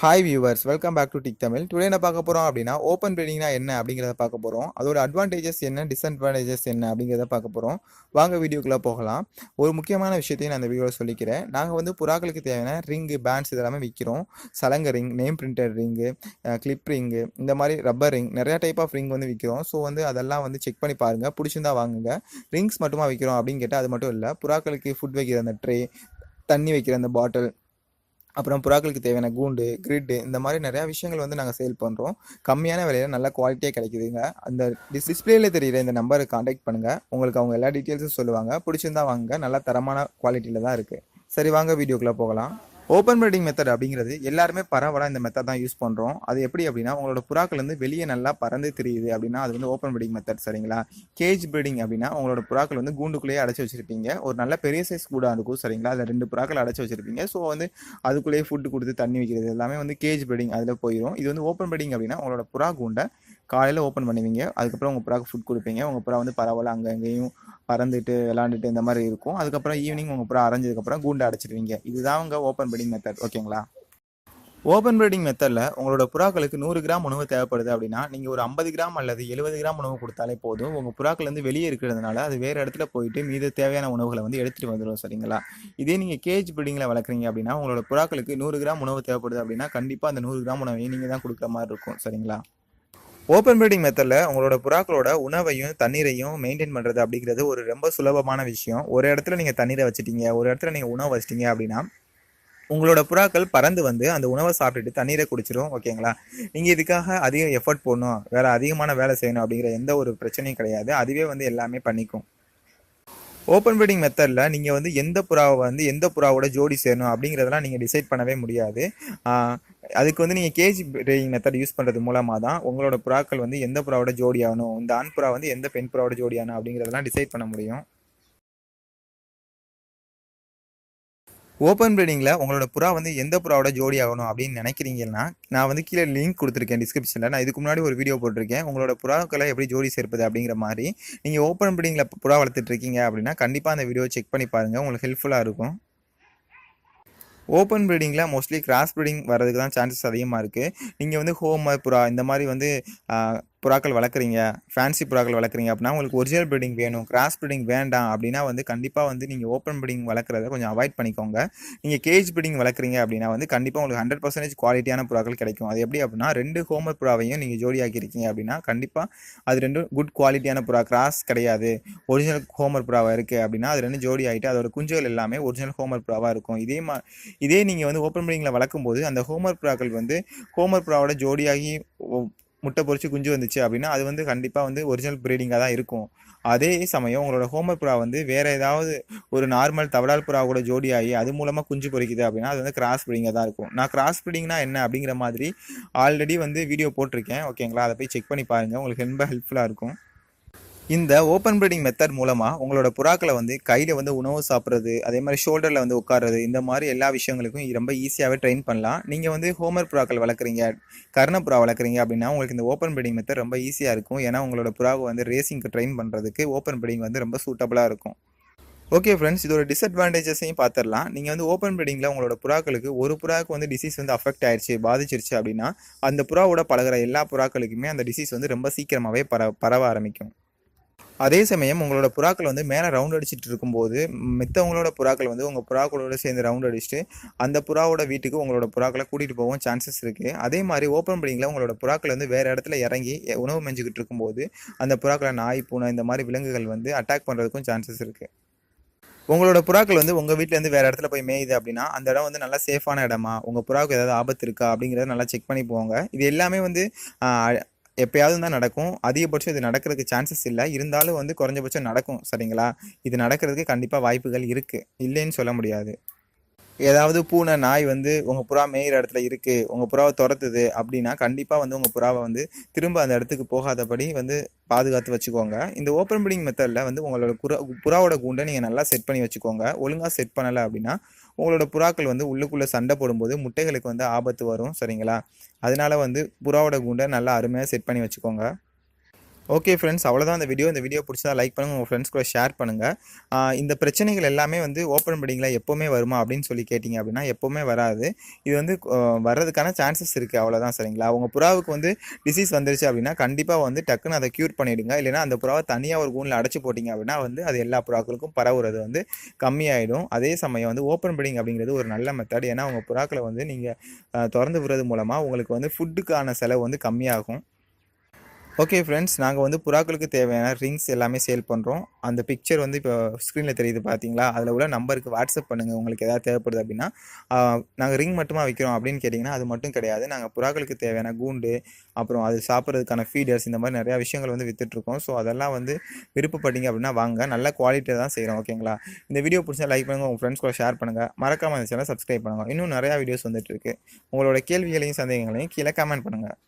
Hi viewers welcome back to Dig Tamil today என்ன பார்க்க போகிறோம் அப்படின்னா ஓப்பன் ப்ரீடிங்னா என்ன அப்படிங்கிறத பார்க்க போகிறோம் அதோட அட்வான்டேஜஸ் என்ன டிஸ்அட்வான்டேஜஸ் என்ன அப்படிங்கிறத பார்க்க போகிறோம் வாங்க வீடியோக்குள்ளே போகலாம். ஒரு முக்கியமான விஷயத்தையும் நான் அந்த வீடியோவில் சொல்லிக்கிறேன். நாங்கள் வந்து புறாக்களுக்கு தேவையான ரிங்கு பேண்ட்ஸ் இதெல்லாமே விற்கிறோம் சலங்க ring name printed ring clip ring இந்த மாதிரி ரப்பர் ரிங் நிறையா டைப் ஆஃப் ரிங் வந்து விற்கிறோம் ஸோ வந்து அதெல்லாம் வந்து செக் பண்ணி பாருங்கள் பிடிச்சிருந்தா வாங்குங்க. ரிங்ஸ் மட்டுமா விற்கிறோம் அப்படின்னு கேட்டால் அது மட்டும் இல்லை. புறாக்களுக்கு ஃபுட் வைக்கிற அந்த ட்ரே தண்ணி வைக்கிற அந்த பாட்டில் அப்புறம் புறாக்களுக்கு தேவையான கூண்டு கிரிட்டு இந்த மாதிரி நிறையா விஷயங்கள் வந்து நாங்கள் சேல் பண்ணுறோம் கம்மியான விலையில் நல்ல குவாலிட்டியாக கிடைக்குதுங்க. அந்த டிஸ் டிஸ்பிளேல தெரிகிற இந்த நம்பருக்கு காண்டாக்ட் பண்ணுங்கள் உங்களுக்கு அவங்க எல்லா டீட்டெயில்ஸும் சொல்லுவாங்க. பிடிச்சிருந்தா வாங்க நல்ல தரமான குவாலிட்டியில் தான் இருக்குது சரி வாங்க வீடியோக்குள்ளே போகலாம். ஓப்பன் ப்ரீடிங் மெத்தட் அப்படிங்கிறது எல்லாருமே பரவலாக இந்த மெத்தட் தான் யூஸ் பண்ணுறோம் அது எப்படி அப்படின்னா உங்களோட புறாக்கள் வந்து வெளியே நல்லா பறந்து தெரியுது அப்படின்னா அது வந்து ஓப்பன் ப்ரீடிங் மெத்தட் சரிங்களா? கேஜ் ப்ரீடிங் அப்படின்னா உங்களோட புறாக்கள் வந்து கூண்டுக்குள்ளேயே அடைச்சி வச்சிருப்பீங்க. ஒரு நல்ல பெரிய சைஸ் கூடாக இருக்கும் சரிங்களா? அதில் ரெண்டு புறாக்கள் அடைச்சி வச்சிருப்பீங்க. ஸோ வந்து அதுக்குள்ளேயே ஃபுட்டு கொடுத்து தண்ணி வைக்கிறது எல்லாமே வந்து கேஜ் ப்ரீடிங் அதில் போயிடும் இது வந்து ஓப்பன் ப்ரீடிங் அப்படின்னா உங்களோட புறா கூண்டை காலையில் ஓப்பன் பண்ணுவீங்க. அதுக்கப்புறம் உங்கள் புறாக்கு ஃபுட் கொடுப்பீங்க. உங்கள் புறா வந்து பரவாயில்ல அங்கே அங்கேயும் பறந்துட்டு விளாண்டுட்டு இந்த மாதிரி இருக்கும். அதுக்கப்புறம் ஈவினிங் உங்கள் புறா அரைஞ்சதுக்கப்புறம் கூண்டை அடைச்சிடுவீங்க இதுதான் உங்கள் ஓப்பன் ப்ரீடிங் மெத்தட் ஓகேங்களா ஓப்பன் ப்ரீடிங் மெத்தடில் உங்களோட புறாக்களுக்கு நூறு கிராம் உணவு தேவைப்படுது அப்படின்னா நீங்கள் ஒரு ஐம்பது கிராம் அல்லது எழுபது கிராம் உணவு கொடுத்தாலே போதும். உங்கள் புறாக்கள் வந்து வெளியே இருக்கிறதுனால அது வேறு இடத்துல போயிட்டு மீது தேவையான உணவுகளை வந்து எடுத்துகிட்டு வந்துடும் சரிங்களா? இதே நீங்கள் கேஜ் ப்ரீடிங்கில் வளர்க்குறீங்க அப்படின்னா உங்களோட புறாக்களுக்கு நூறு கிராம் உணவு தேவைப்படுது அப்படின்னா கண்டிப்பாக அந்த நூறு கிராம் உணவையும் நீங்கள் தான் கொடுக்குற மாதிரி இருக்கும் சரிங்களா? ஓப்பன் ப்ரீடிங் மெத்தடில் உங்களோட புறாக்களோட உணவையும் தண்ணீரையும் மெயின்டைன் பண்ணுறது அப்படிங்கிறது ஒரு ரொம்ப சுலபமான விஷயம். ஒரு இடத்துல நீங்கள் தண்ணீரை வச்சுட்டீங்க ஒரு இடத்துல நீங்கள் உணவு வச்சிட்டீங்க அப்படின்னா உங்களோட புறாக்கள் பறந்து வந்து அந்த உணவை சாப்பிட்டுட்டு தண்ணீரை குடிச்சிடும் ஓகேங்களா? நீங்கள் இதுக்காக அதிக எஃபர்ட் போடணும் வேறு அதிகமான வேலை செய்யணும் அப்படிங்கிற எந்த ஒரு பிரச்சனையும் கிடையாது. அதுவே வந்து எல்லாமே பண்ணிக்கும். ஓப்பன் ப்ரீடிங் மெத்தடில் நீங்கள் வந்து எந்த புறாவை வந்து எந்த புறாவோட ஜோடி சேரணும் அப்படிங்கிறதெல்லாம் நீங்கள் டிசைட் பண்ணவே முடியாது. அதுக்கு வந்து நீங்கள் கேஜி ப்ரீடிங் மெத்தட் யூஸ் பண்ணுறது மூலமாக தான் உங்களோட புறாக்கள் வந்து எந்த புறாவோட ஜோடி ஆகணும் இந்த ஆண் புறா வந்து எந்த பெண் புறாவோட ஜோடி ஆகணும் அப்படிங்கிறதெல்லாம் டிசைட் பண்ண முடியும். ஓப்பன் ப்ரீடிங்கில் உங்களோட புறா வந்து எந்த புறாவோட ஜோடி ஆகணும் அப்படின்னு நினைக்கிறீங்கன்னா நான் வந்து கீழே லிங்க் கொடுத்துருக்கேன் டிஸ்கிரிப்ஷனில் நான் இதுக்கு முன்னாடி ஒரு வீடியோ போட்டிருக்கேன். உங்களோட புறாக்களை எப்படி ஜோடி சேர்ப்பது அப்படிங்கிற மாதிரி. நீங்கள் ஓப்பன் ப்ரீடிங்கில் புறா வளர்த்துட்டு இருக்கீங்க அப்படின்னா கண்டிப்பாக அந்த வீடியோ செக் பண்ணி பாருங்கள் உங்களுக்கு ஹெல்ப்ஃபுல்லாக இருக்கும். ஓப்பன் ப்ரீடிங்கில் மோஸ்ட்லி கிராஸ் ப்ரீடிங் வரதுக்கு தான் சான்சஸ் அதிகமாக இருக்குது நீங்கள் வந்து ஹோமர் புறா இந்த மாதிரி வந்து புறாக்கள் வளர்க்குறீங்க ஃபேன்சி புறாக்கள் வளர்க்குறீங்க அப்படின்னா உங்களுக்கு ஒரிஜினல் ப்ரீடிங் வேணும் கிராஸ் ப்ரீடிங் வேண்டாம் அப்படின்னா வந்து கண்டிப்பாக வந்து நீங்கள் ஓப்பன் ப்ரீடிங் வளர்க்குறத கொஞ்சம் அவாய்ட் பண்ணிக்கோங்க. நீங்கள் கேஜ் ப்ரீடிங் வளர்க்குறீங்க அப்படின்னா வந்து கண்டிப்பாக உங்களுக்கு ஹண்ட்ரட் பர்சன்டேஜ் குவாலிட்டியான புறாக்கள் கிடைக்கும். அது எப்படி அப்படின்னா ரெண்டு ஹோமர் புறாவையும் நீங்கள் ஜோடியாக்கியிருக்கீங்க அப்படின்னா கண்டிப்பாக அது ரெண்டும் குட் குவாலிட்டியான புறா கிராஸ் கிடையாது. ஒரிஜினல் ஹோமர் புறாவாக இருக்குது அப்படின்னா அது ரெண்டு ஜோடி ஆகிட்டு அதோட குஞ்சுகள் எல்லாமே ஒரிஜினல் ஹோமர் புறாவாக இருக்கும். இதே மா இதே நீங்கள் வந்து ஓப்பன் ப்ரீடிங்கில் வளர்க்கும்போது அந்த ஹோமர் புறாக்கள் வந்து ஹோமர் புறாவோட ஜோடியாகி முட்டை பொறிச்சு குஞ்சு வந்துச்சு அப்படின்னா அது வந்து கண்டிப்பாக வந்து ஒரிஜினல் ப்ரீடிங்காக தான் இருக்கும். அதே சமயம் உங்களோட ஹோமர் புறா வந்து வேற ஏதாவது ஒரு நார்மல் தவடால் புறா கூட ஜோடியாகி அது மூலமாக குஞ்சு பொரிக்குது அப்படின்னா அது வந்து கிராஸ் ப்ரீடிங்காக தான் இருக்கும். நான் கிராஸ் ப்ரீடிங்னா என்ன அப்படிங்கிற மாதிரி ஆல்ரெடி வந்து வீடியோ போட்டிருக்கேன். ஓகேங்களா அதை போய் செக் பண்ணி பாருங்கள் உங்களுக்கு ரொம்ப ஹெல்ப்ஃபுல்லாக இருக்கும். இந்த ஓப்பன் ப்ரீடிங் மெத்தட் மூலமாக உங்களோட புறாக்களை வந்து கையில் வந்து உணவு சாப்பிட்றது அதே மாதிரி ஷோல்டரில் வந்து உட்கார்றது இந்த மாதிரி எல்லா விஷயங்களுக்கும் ரொம்ப ஈஸியாகவே ட்ரெயின் பண்ணலாம். நீங்கள் வந்து ஹோமர் புறாக்கள் வளர்க்குறீங்க கர்ண புறா வளர்க்குறீங்க அப்படின்னா உங்களுக்கு இந்த ஓப்பன் ப்ரீடிங் மெத்தட் ரொம்ப ஈஸியாக இருக்கும். ஏன்னா உங்களோட புறாவை வந்து ரேசிங்க்கு ட்ரெயின் பண்ணுறதுக்கு ஓப்பன் ப்ரீடிங் வந்து ரொம்ப சூட்டபுளாக இருக்கும். ஓகே ஃப்ரெண்ட்ஸ் இதோட டிஸ்அட்வான்டேஜஸையும் பார்த்துடலாம் நீங்கள் வந்து ஓப்பன் ப்ரீடிங்கில் உங்களோட புறாக்களுக்கு ஒரு புறாவுக்கு வந்து டிசீஸ் வந்து அஃபெக்ட் ஆயிடுச்சு பாதிச்சிருச்சு அப்படின்னா அந்த புறாவோட பழகுற எல்லா புறாக்களுக்குமே அந்த டிசீஸ் வந்து ரொம்ப சீக்கிரமாகவே பர பரவ ஆரம்பிக்கும். அதே சமயம் உங்களோட புறாக்கள் வந்து மேலே ரவுண்ட் அடிச்சுட்டு இருக்கும்போது மித்தவங்களோட புறாக்கள் வந்து உங்கள் புறாக்களோட சேர்ந்து ரவுண்ட் அடிச்சுட்டு அந்த புறாவோட வீட்டுக்கு உங்களோட புறாக்களை கூட்டிகிட்டு போகவும் சான்சஸ் இருக்குது அதே மாதிரி ஓப்பன் ப்ரீடிங்கில் உங்களோட புறாக்கள் வந்து வேறு இடத்துல இறங்கி உணவு மெஞ்சிக்கிட்டு இருக்கும்போது அந்த புறாக்களை நாய் பூனை இந்த மாதிரி விலங்குகள் வந்து அட்டாக் பண்ணுறதுக்கும் சான்சஸ் இருக்குது உங்களோட புறாக்கள் வந்து உங்கள் வீட்டிலேருந்து வேறு இடத்துல போய் மேயுது அப்படின்னா அந்த இடம் வந்து நல்லா சேஃபான இடமா? உங்கள் புறாவுக்கு ஏதாவது ஆபத்து இருக்கா? அப்படிங்கிறத நல்லா செக் பண்ணி போங்க. இது எல்லாமே வந்து எப்பயாவது தான் நடக்கும். அதிகபட்சம் இது நடக்கிறதுக்கு சான்சஸ் இல்லை. இருந்தாலும் வந்து குறைஞ்சபட்சம் நடக்கும். சரிங்களா? இது நடக்கிறதுக்கு கண்டிப்பாக வாய்ப்புகள் இருக்குது இல்லைன்னு சொல்ல முடியாது. ஏதாவது பூனை நாய் வந்து உங்கள் புறா மேயிற இடத்துல இருக்குது உங்கள் புறாவை துரத்துது அப்படின்னா கண்டிப்பாக வந்து உங்கள் புறாவை வந்து திரும்ப அந்த இடத்துக்கு போகாதபடி வந்து பாதுகாத்து வச்சுக்கோங்க. இந்த ஓப்பன் பிடிங் மெத்தடில் வந்து உங்களோட புறா புறாவோட கூண்டை நீங்கள் நல்லா செட் பண்ணி வச்சுக்கோங்க. ஒழுங்காக செட் பண்ணலை அப்படின்னா உங்களோட புறாக்கள் வந்து உள்ளுக்குள்ளே சண்டை போடும்போது முட்டைகளுக்கு வந்து ஆபத்து வரும் சரிங்களா? அதனால வந்து புறாவோட கூண்டை நல்லா அருமையாக செட் பண்ணி வச்சுக்கோங்க. ஓகே ஃப்ரெண்ட்ஸ் அவ்வளோதான் இந்த வீடியோ இந்த வீடியோ பிடிச்சதா லைக் பண்ணுங்கள் உங்கள் ஃப்ரெண்ட்ஸ் கூட ஷேர் பண்ணுங்கள் இந்த பிரச்சனைகள் எல்லாமே வந்து ஓப்பன் பண்ணிங்களா எப்போவுமே வருமா? அப்படின்னு சொல்லி கேட்டிங்க அப்படின்னா எப்போவுமே வராது. இது வந்து வர்றதுக்கான சான்சஸ் இருக்குது அவ்வளோதான் சரிங்களா? உங்கள் புறாவுக்கு வந்து டிசீஸ் வந்துருச்சு அப்படின்னா கண்டிப்பாக வந்து டக்குன்னு அதை க்யூர் பண்ணிவிடுங்க இல்லைன்னா அந்த புறாவை தனியாக ஒரு கூனில் அடைச்சி போட்டிங்க அப்படின்னா வந்து அது எல்லா புறாக்களுக்கும் பரவுறது வந்து கம்மியாயிடும். அதே சமயம் வந்து ஓப்பன் பிடிங் அப்படிங்கிறது ஒரு நல்ல மெத்தட் ஏன்னா உங்கள் புறாக்களை வந்து நீங்கள் திறந்து விடுறது மூலமாக உங்களுக்கு வந்து ஃபுட்டுக்கான செலவு வந்து கம்மியாகும். ஓகே ஃப்ரெண்ட்ஸ் நாங்கள் வந்து புறாக்களுக்கு தேவையான ரிங்ஸ் எல்லாமே சேல் பண்ணுறோம் அந்த பிக்சர் வந்து இப்போ ஸ்க்ரீனில் தெரியுது பார்த்தீங்களா அதில் உள்ள நம்பருக்கு வாட்ஸ்அப் பண்ணுங்கள் உங்களுக்கு எதாவது தேவைப்படுது அப்படின்னா நாங்கள் ரிங் மட்டுமா விற்கிறோம் அப்படின்னு கேட்டிங்கன்னா அது மட்டும் கிடையாது. நாங்கள் புறாக்களுக்கு தேவையான கூண்டு அப்புறம் அது சாப்பிட்றதுக்கான ஃபீடர்ஸ் இந்த மாதிரி நிறையா விஷயங்கள் வந்து விற்றுட்ருக்கோம் ஸோ அதெல்லாம் வந்து விருப்பப்பட்டீங்க அப்படின்னா வாங்க. நல்ல குவாலிட்டியாக தான் செய்கிறோம் ஓகேங்களா இந்த வீடியோ பிடிச்சா லைக் பண்ணுங்கள் உங்கள் ஃப்ரெண்ட்ஸ் கூட ஷேர் பண்ணுங்கள் மறக்காமல் இந்த சேனல் சப்ஸ்கிரைப் பண்ணுங்கள் இன்னும் நிறையா வீடியோஸ் வந்துட்டு இருக்கு. உங்களோட கேள்விகளையும் சந்தேகங்களையும் கீழே கமெண்ட் பண்ணுங்கள்